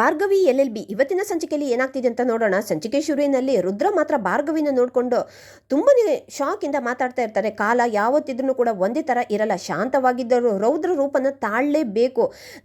Bhargavi L L B. ಇವತ್ತಿನ ಸಂಚಿಕೆಯಲ್ಲಿ ಏನಾಗ್ತಿದೆ ಅಂತ ನೋಡೋಣ. ಸಂಚಿಕೆ ಶುರುವಿನಲ್ಲಿ ರುದ್ರ ಮಾತ್ರ ಭಾರ್ಗವಿನ ನೋಡಿಕೊಂಡು ತುಂಬನೇ ಶಾಕಿಂದ ಮಾತಾಡ್ತಾ ಇರ್ತಾರೆ. ಕಾಲ ಯಾವತ್ತಿದ್ರೂ ಕೂಡ ಒಂದೇ ಥರ ಇರಲ್ಲ. ಶಾಂತವಾಗಿದ್ದರು ರೌದ್ರ ರೂಪನ ತಾಳಲೇಬೇಕು.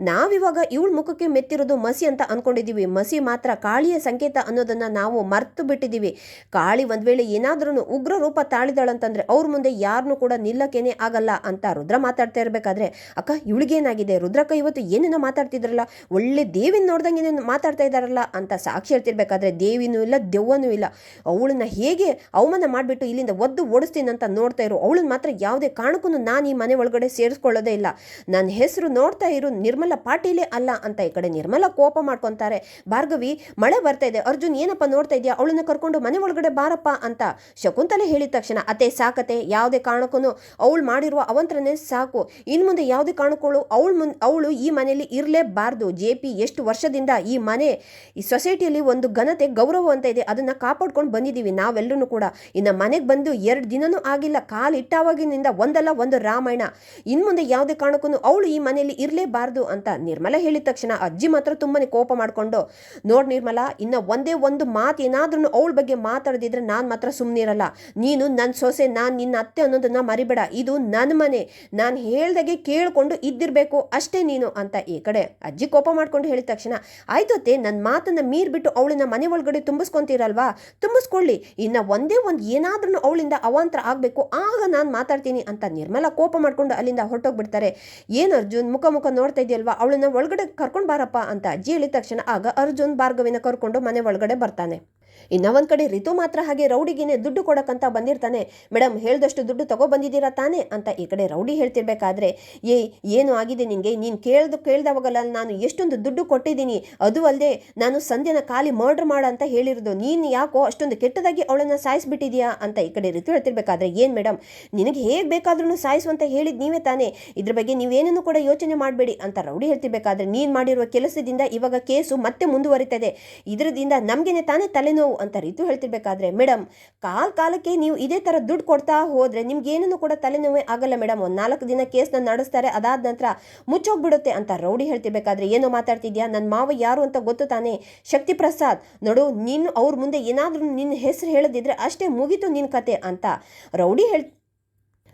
ನಾವಿವಾಗ ಇವಳ ಮುಖಕ್ಕೆ ಮೆತ್ತಿರೋದು ಮಸಿ ಅಂತ ಅನ್ಕೊಂಡಿದ್ದೀವಿ ಮಸಿ ಮಾತ್ರ ಕಾಳಿಯ ಸಂಕೇತ ಅನ್ನೋದನ್ನ ನಾವು ಮರ್ತು ಬಿಟ್ಟಿದ್ದೀವಿ ಕಾಳಿ ಒಂದು ವೇಳೆ ಏನಾದ್ರೂ ಉಗ್ರ ರೂಪ ತಾಳಿದಾಳಂತಂದರೆ ಅವ್ರ ಮುಂದೆ ಯಾರನ್ನೂ ಕೂಡ ನಿಲ್ಲಕ್ಕೇನೆ ಆಗಲ್ಲ ಅಂತ ರುದ್ರ ಮಾತಾಡ್ತಾ ಇರ್ಬೇಕಾದ್ರೆ, ಅಕ್ಕ, ಇವಳಿಗೇನಾಗಿದೆ? ರುದ್ರಕ್ಕ ಇವತ್ತು ಏನೇನೋ ಮಾತಾಡ್ತಿದ್ರಲ್ಲ? ಒಳ್ಳೆ ದೇವಿನ ನೋಡ್ದಂಗೆ ಮಾತಾಡ್ತಾ ಇದ್ದಾರಲ್ಲ ಅಂತ ಸಾಕ್ಷಿ ಹೇಳ್ತಿರ್ಬೇಕಾದ್ರೆ ದೇವಿನೂ ಇಲ್ಲ, ದೆವ್ವನೂ ಇಲ್ಲ. ಅವಳನ್ನ ಹೇಗೆ ಅವಮಾನ ಮಾಡಿಬಿಟ್ಟು ಇಲ್ಲಿಂದ ಒದ್ದು ಓಡಿಸ್ತೀನಿ ಅಂತ ನೋಡ್ತಾ ಇರು ಅವಳನ್ನ ಮಾತ್ರ ಯಾವುದೇ ಕಾರಣಕ್ಕೂ ನಾನು ಈ ಮನೆ ಒಳಗಡೆ ಸೇರಿಸ್ಕೊಳ್ಳೋದೇ ಇಲ್ಲ. ನನ್ನ ಹೆಸರು ನೋಡ್ತಾ ಇರು, ನಿರ್ಮಲ ಪಾಟೀಲೇ ಅಲ್ಲ ಅಂತ ಈ ಕಡೆ ನಿರ್ಮಲ ಕೋಪ ಮಾಡ್ಕೊತಾರೆ. ಭಾರ್ಗವಿ, ಮಳೆ ಬರ್ತಾ ಇದೆ. ಅರ್ಜುನ್, ಏನಪ್ಪ ನೋಡ್ತಾ ಇದೆಯಾ? ಅವಳನ್ನ ಕರ್ಕೊಂಡು ಮನೆ ಒಳಗಡೆ ಬಾರಪ್ಪ ಅಂತ ಶಕುಂತಲೆ ಹೇಳಿದ ತಕ್ಷಣ ಅತೆ ಸಾಕತೆ ಯಾವುದೇ ಕಾರಣಕ್ಕೂ ಅವಳು ಮಾಡಿರುವ ಅವಂತ್ರನೇ ಸಾಕು. ಇನ್ನು ಮುಂದೆ ಯಾವುದೇ ಕಾರಣಕ್ಕೂ ಅವಳು ಅವಳು ಈ ಮನೆಯಲ್ಲಿ ಇರಲೇಬಾರ್ದು. ಜೆ ಪಿ ಎಷ್ಟು ವರ್ಷದಿಂದ ಈ ಮನೆ, ಈ ಸೊಸೈಟಿಯಲ್ಲಿ ಒಂದು ಘನತೆ, ಗೌರವ ಅಂತ ಇದೆ. ಅದನ್ನು ಕಾಪಾಡ್ಕೊಂಡು ಬಂದಿದ್ದೀವಿ ನಾವೆಲ್ಲರೂ ಕೂಡ. ಇನ್ನು ಮನೆಗೆ ಬಂದು ಎರಡು ದಿನನೂ ಆಗಿಲ್ಲ. ಕಾಲು ಇಟ್ಟಾವಾಗಿನಿಂದ ಒಂದಲ್ಲ ಒಂದು ರಾಮಾಯಣ. ಇನ್ನು ಮುಂದೆ ಯಾವುದೇ ಕಾರಣಕ್ಕೂ ಅವಳು ಈ ಮನೆಯಲ್ಲಿ ಇರಲೇಬಾರ್ದು ಅಂತ ನಿರ್ಮಲ ಹೇಳಿದ ತಕ್ಷಣ ಅಜ್ಜಿ ಮಾತ್ರ ತುಂಬಾ ಕೋಪ ಮಾಡಿಕೊಂಡು, ನೋಡಿ ನಿರ್ಮಲ, ಇನ್ನು ಒಂದೇ ಒಂದು ಮಾತು ಏನಾದ್ರೂ ಅವಳ ಬಗ್ಗೆ ಮಾತಾಡದಿದ್ರೆ ನಾನು ಮಾತ್ರ ಸುಮ್ಮನಿರಲ್ಲ ನೀನು ನನ್ನ ಸೊಸೆ, ನಾನು ನಿನ್ನ ಅತ್ತೆ ಅನ್ನೋದನ್ನ ಮರಿಬೇಡ. ಇದು ನನ್ನ ಮನೆ. ನಾನು ಹೇಳ್ದಾಗೆ ಕೇಳಿಕೊಂಡು ಇದ್ದಿರಬೇಕು. ಅಷ್ಟೇ ನೀನು ಅಂತ ಈ ಕಡೆ ಅಜ್ಜಿ ಕೋಪ ಮಾಡ್ಕೊಂಡು ಹೇಳಿದ ತಕ್ಷಣ ಆಯ್ತು ಅತ್ತೆ ನನ್ನ ಮಾತನ್ನು ಮೀರ್ಬಿಟ್ಟು ಅವಳನ್ನ ಮನೆ ಒಳಗಡೆ ತುಂಬಿಸ್ಕೊತೀರಲ್ವಾ? ತುಂಬಿಸ್ಕೊಳ್ಳಿ. ಇನ್ನು ಒಂದೇ ಒಂದು ಏನಾದ್ರೂ ಅವಳಿಂದ ಅವಾಂತರ ಆಗಬೇಕು, ಆಗ ನಾನು ಮಾತಾಡ್ತೀನಿ ಅಂತ ನಿರ್ಮಲ ಕೋಪ ಮಾಡಿಕೊಂಡು ಅಲ್ಲಿಂದ ಹೊರಟೋಗ್ಬಿಡ್ತಾರೆ. ಏನು ಅರ್ಜುನ್, ಮುಖ ಮುಖ ನೋಡ್ತಾ ಇದೆಯಲ್ವಾ? ಅವಳನ್ನ ಒಳಗಡೆ ಕರ್ಕೊಂಡು ಬಾರಪ್ಪ ಅಂತ ಅಜ್ಜಿ ಹೇಳಿದ ತಕ್ಷಣ ಆಗ ಅರ್ಜುನ್ ಭಾರ್ಗವಿನ ಕರ್ಕೊಂಡು ಮನೆ ಒಳಗಡೆ ಬರ್ತಾನೆ. ಇನ್ನ ಒಂದ್ ಕಡೆ ರಿತು ಮಾತ್ರ ಹಾಗೆ ರೌಡಿಗೇನೆ ದುಡ್ಡು ಕೊಡಕ್ಕಂತ ಬಂದಿರ್ತಾನೆ. ಮೇಡಮ್ ಹೇಳ್ದಷ್ಟು ದುಡ್ಡು ತಗೋ ಬಂದಿದ್ದೀರಾ ತಾನೇ? ಅಂತ ಈ ಕಡೆ ರೌಡಿ ಹೇಳ್ತಿರ್ಬೇಕಾದ್ರೆ, ಏ, ಏನು ಆಗಿದೆ ನಿನಗೆ ನೀನು ಕೇಳ್ದು ಕೇಳ್ದವಾಗಲ್ಲ, ನಾನು ಎಷ್ಟೊಂದು ದುಡ್ಡು ಕೊಟ್ಟಿದ್ದೀನಿ. ಅದು ಅಲ್ಲದೆ ನಾನು ಸಂಧ್ಯನ ಖಾಲಿ ಮರ್ಡರ್ ಮಾಡ ಅಂತ ಹೇಳಿರೋದು. ನೀನು ಯಾಕೋ ಅಷ್ಟೊಂದು ಕೆಟ್ಟದಾಗಿ ಅವಳನ್ನು ಸಾಯಿಸ್ಬಿಟ್ಟಿದ್ಯಾ ಅಂತ ಈ ಕಡೆ ರಿತು ಹೇಳ್ತಿರ್ಬೇಕಾದ್ರೆ, ಏನು ಮೇಡಮ್ ನಿನಗೆ ಹೇಗೆ ಬೇಕಾದ್ರೂ ಸಾಯಿಸುವಂತ ಹೇಳಿದ್ ನೀವೇ ತಾನೇ. ಇದ್ರ ಬಗ್ಗೆ ನೀವೇನನ್ನು ಕೂಡ ಯೋಚನೆ ಮಾಡಬೇಡಿ ಅಂತ ರೌಡಿ ಹೇಳ್ತಿರ್ಬೇಕಾದ್ರೆ, ನೀನು ಮಾಡಿರುವ ಕೆಲಸದಿಂದ ಇವಾಗ ಕೇಸು ಮತ್ತೆ ಮುಂದುವರಿತದೆ. ಇದರದಿಂದ ನಮಗೇನೆ ತಾನೇ ತಲೆನೋವು ಅಂತ ರೀತು ಹೇಳ್ತಿರ್ಬೇಕಾದ್ರೆ ಮೇಡಮ್ ಕಾಲ್ ಕಾಲಕ್ಕೆ ನೀವು ಇದೇ ಥರ ದುಡ್ಡು ಕೊಡ್ತಾ ಹೋದ್ರೆ ನಿಮ್ಗೆ ಏನನ್ನು ಕೂಡ ತಲೆನೋವೇ ಆಗಲ್ಲ ಮೇಡಮ್ ಒಂದು ನಾಲ್ಕು ದಿನ ಕೇಸ್ನ ನಡೆಸ್ತಾರೆ, ಅದಾದ ನಂತರ ಮುಚ್ಚೋಗ್ಬಿಡುತ್ತೆ ಅಂತ ರೌಡಿ ಹೇಳ್ತಿರ್ಬೇಕಾದ್ರೆ, ಏನೋ ಮಾತಾಡ್ತಿದ್ಯಾ? ನನ್ನ ಮಾವ ಯಾರು ಅಂತ ಗೊತ್ತು ತಾನೇ? ಶಕ್ತಿ ಪ್ರಸಾದ್, ನೋಡು, ನೀನು ಅವ್ರ ಮುಂದೆ ಏನಾದರೂ ನಿನ್ನ ಹೆಸರು ಹೇಳದಿದ್ರೆ ಅಷ್ಟೇ ಮುಗೀತು ನಿನ್ನ ಕತೆ ಅಂತ ರೌಡಿ ಹೇಳ್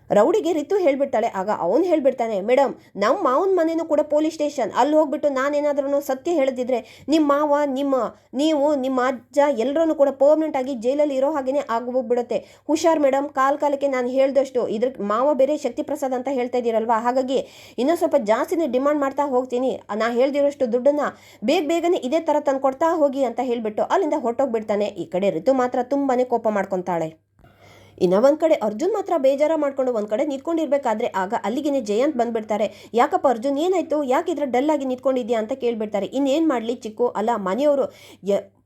ರೌಡಿಗೆ ರಿತು ಹೇಳ್ಬಿಡ್ತಾಳೆ ಆಗ ಅವನು ಹೇಳ್ಬಿಡ್ತಾನೆ ಮೇಡಮ್ ನಮ್ಮ ಮಾವನ ಮನೇನೂ ಕೂಡ ಪೊಲೀಸ್ ಸ್ಟೇಷನ್. ಅಲ್ಲಿ ಹೋಗ್ಬಿಟ್ಟು ನಾನೇನಾದ್ರೂ ಸತ್ಯ ಹೇಳದಿದ್ರೆ ನಿಮ್ಮ ಮಾವ, ನಿಮ್ಮ, ನೀವು, ನಿಮ್ಮ ಅಜ್ಜ ಎಲ್ಲರೂ ಕೂಡ ಪರ್ಮನೆಂಟ್ ಆಗಿ ಜೈಲಲ್ಲಿ ಇರೋ ಹಾಗೇನೆ ಆಗೋಗ್ಬಿಡುತ್ತೆ ಹುಷಾರ್ ಮೇಡಮ್ ಕಾಲ್ ಕಾಲಕ್ಕೆ ನಾನು ಹೇಳ್ದಷ್ಟು ಇದ್ರ ಮಾವ ಬೇರೆ ಶಕ್ತಿ ಪ್ರಸಾದ್ ಅಂತ ಹೇಳ್ತಾ ಇದ್ದೀರಲ್ವಾ ಹಾಗಾಗಿ ಇನ್ನೂ ಸ್ವಲ್ಪ ಜಾಸ್ತಿನೇ ಡಿಮಾಂಡ್ ಮಾಡ್ತಾ ಹೋಗ್ತೀನಿ. ನಾ ಹೇಳ್ದಿರೋಷ್ಟು ದುಡ್ಡನ್ನ ಬೇಗ ಬೇಗನೆ ಇದೇ ಥರ ತಂದು ಕೊಡ್ತಾ ಹೋಗಿ ಅಂತ ಹೇಳಿಬಿಟ್ಟು ಅಲ್ಲಿಂದ ಹೊರಟೋಗ್ಬಿಡ್ತಾನೆ. ಈ ಕಡೆ ಋತು ಮಾತ್ರ ತುಂಬಾನೇ ಕೋಪ ಮಾಡ್ಕೊತಾಳೆ. ಇನ್ನ ಒಂದು ಕಡೆ ಅರ್ಜುನ್ ಮಾತ್ರ ಬೇಜಾರ ಮಾಡ್ಕೊಂಡು ಒಂದು ಕಡೆ ನಿಂತ್ಕೊಂಡಿರ್ಬೇಕಾದ್ರೆ ಆಗ ಅಲ್ಲಿಗೆ ಜಯಂತ್ ಬಂದ್ಬಿಡ್ತಾರೆ. ಯಾಕಪ್ಪ ಅರ್ಜುನ್ ಏನಾಯ್ತು? ಯಾಕೆ ಡಲ್ ಆಗಿ ನಿಂತ್ಕೊಂಡಿದ್ಯಾ ಅಂತ ಕೇಳಿಬಿಡ್ತಾರೆ. ಇನ್ನೇನು ಮಾಡಲಿ ಚಿಕ್ಕು? ಅಲ್ಲ, ಮನೆಯವರು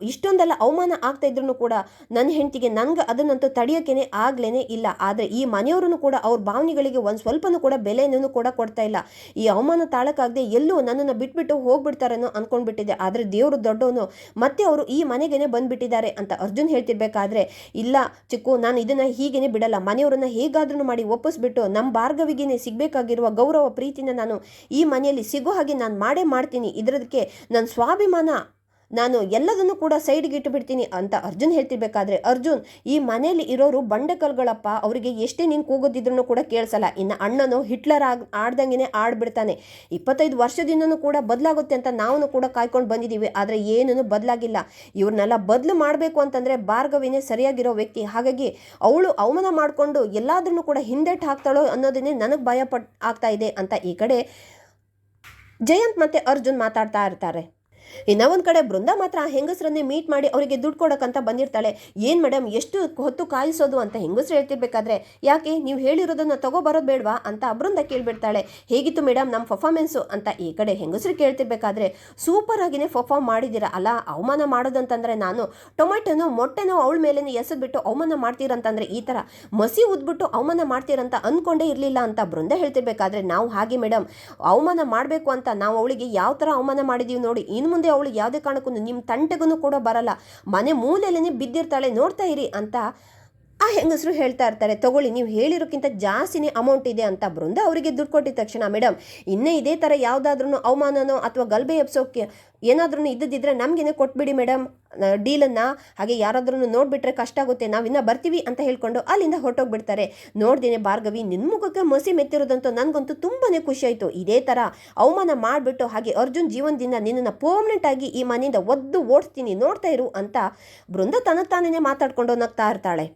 ಇಷ್ಟೊಂದೆಲ್ಲ ಅವಮಾನ ಆಗ್ತಾ ಇದ್ರು ಕೂಡ ನನ್ನ ಹೆಂಡತಿಗೆ ನಂಗೆ ಅದನ್ನಂತೂ ತಡೆಯೋಕ್ಕೇನೆ ಆಗ್ಲೇನೆ ಇಲ್ಲ. ಆದರೆ ಈ ಮನೆಯವ್ರೂ ಕೂಡ ಅವ್ರ ಭಾವನೆಗಳಿಗೆ ಒಂದು ಸ್ವಲ್ಪನೂ ಕೂಡ ಬೆಲೆಯನ್ನು ಕೂಡ ಕೊಡ್ತಾ ಇಲ್ಲ. ಈ ಅವಮಾನ ತಾಳಕ್ಕಾಗದೆ ಎಲ್ಲೂ ನನ್ನನ್ನು ಬಿಟ್ಬಿಟ್ಟು ಹೋಗ್ಬಿಡ್ತಾರನೋ ಅಂದ್ಕೊಂಡ್ಬಿಟ್ಟಿದೆ ಆದರೆ ದೇವರು ದೊಡ್ಡವನು ಮತ್ತೆ ಅವರು ಈ ಮನೆಗೇನೆ ಬಂದ್ಬಿಟ್ಟಿದ್ದಾರೆ ಅಂತ ಅರ್ಜುನ್ ಹೇಳ್ತಿರ್ಬೇಕಾದ್ರೆ, ಇಲ್ಲ ಚಿಕ್ಕು, ನಾನು ಇದನ್ನು ಹೀಗೇನೆ ಬಿಡಲ್ಲ. ಮನೆಯವರನ್ನ ಹೇಗಾದ್ರೂ ಮಾಡಿ ಒಪ್ಪಿಸ್ಬಿಟ್ಟು ನಮ್ಮ ಭಾರ್ಗವಿಗೇನೆ ಸಿಗಬೇಕಾಗಿರುವ ಗೌರವ ಪ್ರೀತಿನ ನಾನು ಈ ಮನೆಯಲ್ಲಿ ಸಿಗೋ ಹಾಗೆ ನಾನು ಮಾಡೇ ಮಾಡ್ತೀನಿ. ಇದರದಕ್ಕೆ ನನ್ನ ಸ್ವಾಭಿಮಾನ ನಾನು ಎಲ್ಲದನ್ನು ಕೂಡ ಸೈಡ್ಗೆ ಇಟ್ಟುಬಿಡ್ತೀನಿ ಅಂತ ಅರ್ಜುನ್ ಹೇಳ್ತಿರ್ಬೇಕಾದ್ರೆ, ಅರ್ಜುನ್, ಈ ಮನೆಯಲ್ಲಿ ಇರೋರು ಬಂಡೆಕಲ್ಗಳಪ್ಪ, ಅವರಿಗೆ ಎಷ್ಟೇ ನೀನು ಕೂಗೋದಿದ್ರು ಕೂಡ ಕೇಳಿಸಲ್ಲ. ಇನ್ನು ಅಣ್ಣನು ಹಿಟ್ಲರ್ ಆಗ್ ಆಡ್ದಂಗೆ ಆಡ್ಬಿಡ್ತಾನೆ. ಇಪ್ಪತ್ತೈದು ವರ್ಷದಿಂದನೂ ಕೂಡ ಬದಲಾಗುತ್ತೆ ಅಂತ ನಾವು ಕೂಡ ಕಾಯ್ಕೊಂಡು ಬಂದಿದ್ದೀವಿ ಆದರೆ ಏನೂ ಬದಲಾಗಿಲ್ಲ. ಇವ್ರನ್ನೆಲ್ಲ ಬದಲು ಮಾಡಬೇಕು ಅಂತಂದರೆ ಭಾರ್ಗವಿನೇ ಸರಿಯಾಗಿರೋ ವ್ಯಕ್ತಿ. ಹಾಗಾಗಿ ಅವಳು ಅವಮಾನ ಮಾಡಿಕೊಂಡು ಎಲ್ಲಾದ್ರೂ ಕೂಡ ಹಿಂದೆಟ್ಟು ಹಾಕ್ತಾಳೋ ಅನ್ನೋದನ್ನೇ ನನಗೆ ಭಯ ಆಗ್ತಾ ಇದೆ ಅಂತ ಈ ಕಡೆ ಜಯಂತ್ ಮತ್ತು ಅರ್ಜುನ್ ಮಾತಾಡ್ತಾ ಇರ್ತಾರೆ. ಇನ್ನ ಒಂದ್ ಕಡೆ ಬೃಂದ ಮಾತ್ರ ಆ ಹೆಂಗಸರನ್ನೇ ಮೀಟ್ ಮಾಡಿ ಅವರಿಗೆ ದುಡ್ಡು ಕೊಡೋಕ್ಕಂತ ಬಂದಿರ್ತಾಳೆ. ಏನು ಮೇಡಮ್ ಎಷ್ಟು ಹೊತ್ತು ಕಾಯಿಸೋದು ಅಂತ ಹೆಂಗಸರು ಹೇಳ್ತಿರ್ಬೇಕಾದ್ರೆ? ಯಾಕೆ? ನೀವು ಹೇಳಿರೋದನ್ನು ತಗೋಬರೋದು ಬೇಡವಾ ಅಂತ ಬೃಂದ ಕೇಳಿಬಿಡ್ತಾಳೆ. ಹೇಗಿತ್ತು ಮೇಡಮ್ ನಮ್ಮ ಪರ್ಫಾರ್ಮೆನ್ಸು ಅಂತ ಈ ಕಡೆ ಹೆಂಗಸರು ಕೇಳ್ತಿರ್ಬೇಕಾದ್ರೆ ಸೂಪರ್ ಆಗಿನೇ ಪರ್ಫಾರ್ಮ್ ಮಾಡಿದ್ದೀರಾ ಅಲ್ಲ, ಅವಮಾನ ಮಾಡೋದಂತಂದರೆ ನಾನು ಟೊಮೆಟೊನೋ, ಮೊಟ್ಟೆನೋ ಅವಳ ಮೇಲೆ ಎಸೆದ್ಬಿಟ್ಟು ಅವಮಾನ ಮಾಡ್ತೀರಂತಂದರೆ ಈ ಥರ ಮಸಿ ಉದ್ಬಿಟ್ಟು ಅವಮಾನ ಮಾಡ್ತೀರಂತ ಅಂದ್ಕೊಂಡೇ ಇರಲಿಲ್ಲ ಅಂತ ಬೃಂದ ಹೇಳ್ತಿರ್ಬೇಕಾದ್ರೆ, ನಾವು ಹಾಗೆ ಮೇಡಮ್ ಅವಮಾನ ಮಾಡಬೇಕು ಅಂತ ನಾವು ಅವಳಿಗೆ ಯಾವ ಥರ ಅವಮಾನ ಮಾಡಿದೀವಿ ನೋಡಿ ಇನ್ನು ಮುಂದೆ ಅವಳು ಯಾವುದೇ ಕಾರಣಕ್ಕೂ ನಿಮ್ಮ ತಂಟೆಗೂ ಕೂಡ ಬರಲ್ಲ. ಮನೆ ಮೂಲೆಯಲ್ಲೇ ಬಿದ್ದಿರ್ತಾಳೆ ನೋಡ್ತಾ ಇರಿ ಅಂತ ಆ ಹೆಂಗಸರು ಹೇಳ್ತಾ ಇರ್ತಾರೆ, ತಗೊಳ್ಳಿ, ನೀವು ಹೇಳಿರೋಕ್ಕಿಂತ ಜಾಸ್ತಿನೇ ಅಮೌಂಟ್ ಇದೆ ಅಂತ ಬೃಂದ ಅವರಿಗೆ ದುಡ್ಡು ಕೊಟ್ಟಿದ ತಕ್ಷಣ ಮೇಡಮ್ ಇನ್ನೇ ಇದೇ ಥರ ಯಾವುದಾದ್ರೂ ಅವಮಾನನೋ ಅಥವಾ ಗಲ್ಬೆ ಎಬ್ಸೋಕೆ ಏನಾದ್ರೂ ಇದ್ದದಿದ್ರೆ ನಮಗೇನೆ ಕೊಟ್ಬಿಡಿ ಮೇಡಮ್ ಡೀಲನ್ನು ಹಾಗೆ ಯಾರಾದ್ರೂ ನೋಡಿಬಿಟ್ರೆ ಕಷ್ಟ ಆಗುತ್ತೆ, ನಾವಿನ್ನ ಬರ್ತೀವಿ ಅಂತ ಹೇಳ್ಕೊಂಡು ಅಲ್ಲಿಂದ ಹೊರಟೋಗ್ಬಿಡ್ತಾರೆ. ನೋಡ್ದೇನೆ ಭಾರ್ಗವಿ ನಿನ್ನ ಮುಖಕ್ಕೆ ಮಸಿ ಮೆತ್ತಿರೋದಂತೂ ನನಗಂತೂ ಖುಷಿ ಆಯಿತು. ಇದೇ ಥರ ಅವಮಾನ ಮಾಡಿಬಿಟ್ಟು ಹಾಗೆ ಅರ್ಜುನ್ ಜೀವನದಿಂದ ನಿನ್ನನ್ನು ಪರ್ಮನೆಂಟ್ ಆಗಿ ಈ ಮನೆಯಿಂದ ಒದ್ದು ಓಡಿಸ್ತೀನಿ, ನೋಡ್ತಾ ಇರು ಅಂತ ಬೃಂದ ತನ್ನ ತಾನೇ ಮಾತಾಡ್ಕೊಂಡು ನಗ್ತಾ ಇರ್ತಾಳೆ.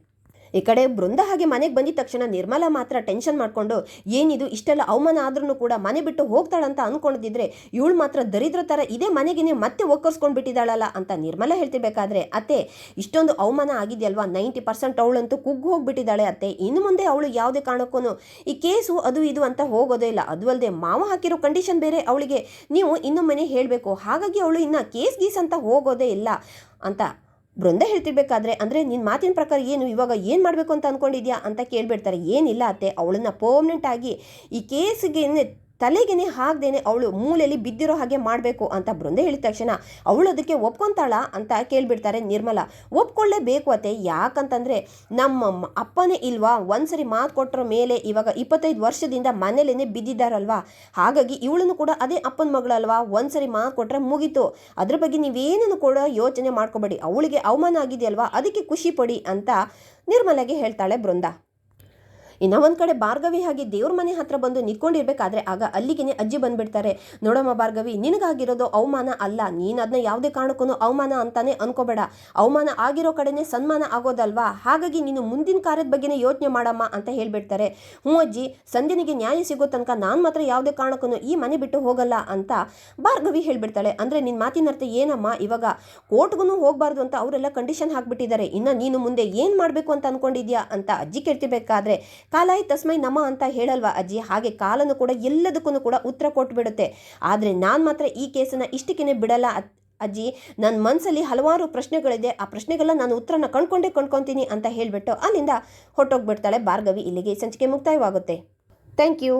ಈ ಕಡೆ ಬೃಂದ ಹಾಗೆ ಮನೆಗೆ ಬಂದಿದ ತಕ್ಷಣ ನಿರ್ಮಲ ಮಾತ್ರ ಟೆನ್ಷನ್ ಮಾಡಿಕೊಂಡು, ಏನಿದು ಇಷ್ಟೆಲ್ಲ ಅವಮಾನ ಆದ್ರೂ ಕೂಡ ಮನೆ ಬಿಟ್ಟು ಹೋಗ್ತಾಳಂತ ಅಂದ್ಕೊಂಡಿದ್ರೆ ಇವಳು ಮಾತ್ರ ದರಿದ್ರ ಥರ ಇದೇ ಮನೆಗೇನೆ ಮತ್ತೆ ಒಕ್ಕರ್ಸ್ಕೊಂಡು ಬಿಟ್ಟಿದ್ದಾಳಲ್ಲ ಅಂತ ನಿರ್ಮಲ ಹೇಳ್ತಿರ್ಬೇಕಾದ್ರೆ, ಅತ್ತೆ, ಇಷ್ಟೊಂದು ಅವಮಾನ ಆಗಿದೆಯಲ್ವಾ? ನೈಂಟಿ ಪರ್ಸೆಂಟ್ ಅವಳಂತೂ ಕುಗ್ಗು ಹೋಗ್ಬಿಟ್ಟಿದ್ದಾಳೆ ಅತ್ತೆ. ಇನ್ನು ಮುಂದೆ ಅವಳು ಯಾವುದೇ ಕಾರಣಕ್ಕೂ ಈ ಕೇಸು ಅದು ಇದು ಅಂತ ಹೋಗೋದೇ ಇಲ್ಲ. ಅದು ಅಲ್ಲದೆ ಮಾವ ಹಾಕಿರೋ ಕಂಡೀಷನ್ ಬೇರೆ ಅವಳಿಗೆ. ನೀವು ಇನ್ನೊಮ್ಮನೆ ಹೇಳಬೇಕು. ಹಾಗಾಗಿ ಅವಳು ಇನ್ನು ಕೇಸ್ ಗೀಸ್ ಅಂತ ಹೋಗೋದೇ ಇಲ್ಲ. ಅಂತ ಬೃಂದ ಹೇಳ್ತಿರ್ಬೇಕಾದ್ರೆ, ಅಂದರೆ ನಿನ್ನ ಮಾತಿನ ಪ್ರಕಾರ ಏನು, ಇವಾಗ ಏನು ಮಾಡಬೇಕು ಅಂತ ಅಂದ್ಕೊಂಡಿದ್ಯಾ ಅಂತ ಕೇಳಿಬಿಡ್ತಾರೆ. ಏನಿಲ್ಲ ಅತ್ತೆ, ಅವಳನ್ನ ಪರ್ಮನೆಂಟ್ ಆಗಿ ಈ ಕೇಸಿಗೆ ತಲೆಗೇನೆ ಹಾಕ್ದೇನೆ ಅವಳು ಮೂಲೆಯಲ್ಲಿ ಬಿದ್ದಿರೋ ಹಾಗೆ ಮಾಡಬೇಕು ಅಂತ ಬೃಂದೆ ಹೇಳಿದ ತಕ್ಷಣ ಅವಳು ಅದಕ್ಕೆ ಒಪ್ಕೊಂತಾಳ ಅಂತ ಕೇಳಿಬಿಡ್ತಾರೆ ನಿರ್ಮಲ. ಒಪ್ಕೊಳ್ಳೇಬೇಕು ಅತ್ತೆ, ಯಾಕಂತಂದರೆ ನಮ್ಮ ಅಪ್ಪನೇ ಇಲ್ವಾ? ಒಂದ್ಸರಿ ಮಾತು ಕೊಟ್ಟರ ಮೇಲೆ ಇವಾಗ ಇಪ್ಪತ್ತೈದು ವರ್ಷದಿಂದ ಮನೇಲೇ ಬಿದ್ದಿದ್ದಾರಲ್ವಾ? ಹಾಗಾಗಿ ಇವಳನ್ನು ಕೂಡ ಅದೇ ಅಪ್ಪನ ಮಗಳಲ್ವಾ? ಒಂದ್ಸರಿ ಮಾತು ಕೊಟ್ಟರೆ ಮುಗೀತು. ಅದ್ರ ಬಗ್ಗೆ ನೀವೇನನ್ನು ಕೂಡ ಯೋಚನೆ ಮಾಡ್ಕೋಬೇಡಿ. ಅವಳಿಗೆ ಅವಮಾನ ಆಗಿದೆಯಲ್ವಾ? ಅದಕ್ಕೆ ಖುಷಿ ಪಡಿ ಅಂತ ನಿರ್ಮಲಾಗೆ ಹೇಳ್ತಾಳೆ ಬೃಂದ. ಇನ್ನು ಒಂದು ಕಡೆ ಭಾರ್ಗವಿ ಹಾಗೆ ದೇವ್ರ ಮನೆ ಹತ್ರ ಬಂದು ನಿಂತ್ಕೊಂಡಿರ್ಬೇಕಾದ್ರೆ ಆಗ ಅಲ್ಲಿಗೇನೆ ಅಜ್ಜಿ ಬಂದ್ಬಿಡ್ತಾರೆ. ನೋಡಮ್ಮ ಭಾರ್ಗವಿ, ನಿನಗಾಗಿರೋದು ಅವಮಾನ ಅಲ್ಲ, ನೀನು ಅದನ್ನ ಯಾವುದೇ ಕಾರಣಕ್ಕೂ ಅವಮಾನ ಅಂತಾನೆ ಅನ್ಕೋಬೇಡ. ಅವಮಾನ ಆಗಿರೋ ಕಡೆನೇ ಸನ್ಮಾನ ಆಗೋದಲ್ವಾ? ಹಾಗಾಗಿ ನೀನು ಮುಂದಿನ ಕಾರ್ಯದ ಬಗ್ಗೆನೇ ಯೋಚನೆ ಮಾಡಮ್ಮ ಅಂತ ಹೇಳ್ಬಿಡ್ತಾರೆ. ಹ್ಞೂ ಅಜ್ಜಿ ಸಂಧ್ಯನಿಗೆ ನ್ಯಾಯ ಸಿಗೋ ತನಕ ನಾನು ಮಾತ್ರ ಯಾವುದೇ ಕಾರಣಕ್ಕೂ ಈ ಮನೆ ಬಿಟ್ಟು ಹೋಗಲ್ಲ ಅಂತ ಭಾರ್ಗವಿ ಹೇಳ್ಬಿಡ್ತಾಳೆ. ಅಂದರೆ ನಿನ್ನ ಮಾತಿನ ಅರ್ಥ ಏನಮ್ಮ ಇವಾಗ? ಕೋರ್ಟ್ಗೂ ಹೋಗಬಾರ್ದು ಅಂತ ಅವರೆಲ್ಲ ಕಂಡೀಷನ್ ಹಾಕ್ಬಿಟ್ಟಿದ್ದಾರೆ. ಇನ್ನು ನೀನು ಮುಂದೆ ಏನು ಮಾಡಬೇಕು ಅಂತ ಅನ್ಕೊಂಡಿದ್ಯಾ ಅಂತ ಅಜ್ಜಿ ಕೇಳ್ತಿರ್ಬೇಕಾದ್ರೆ ಕಾಲಾಯಿ ತಸ್ಮೈ ನಮ ಅಂತ ಹೇಳಲ್ವಾ ಅಜ್ಜಿ? ಹಾಗೆ ಕಾಲನು ಕೂಡ ಎಲ್ಲದಕ್ಕೂ ಕೂಡ ಉತ್ತರ ಕೊಟ್ಬಿಡುತ್ತೆ. ಆದರೆ ನಾನು ಮಾತ್ರ ಈ ಕೇಸನ್ನು ಇಷ್ಟಕ್ಕೇನೆ ಬಿಡಲ್ಲ ಅಜ್ಜಿ. ನನ್ನ ಮನಸ್ಸಲ್ಲಿ ಹಲವಾರು ಪ್ರಶ್ನೆಗಳಿದೆ. ಆ ಪ್ರಶ್ನೆಗೆಲ್ಲ ನಾನು ಉತ್ತರನ ಕಂಡ್ಕೊಂಡೇ ಕಂಡ್ಕೊತೀನಿ ಅಂತ ಹೇಳಿಬಿಟ್ಟು ಅಲ್ಲಿಂದ ಹೊರಟೋಗ್ಬಿಡ್ತಾಳೆ ಭಾರ್ಗವಿ. ಇಲ್ಲಿಗೆ ಸಂಚಿಕೆ ಮುಕ್ತಾಯವಾಗುತ್ತೆ. Thank you.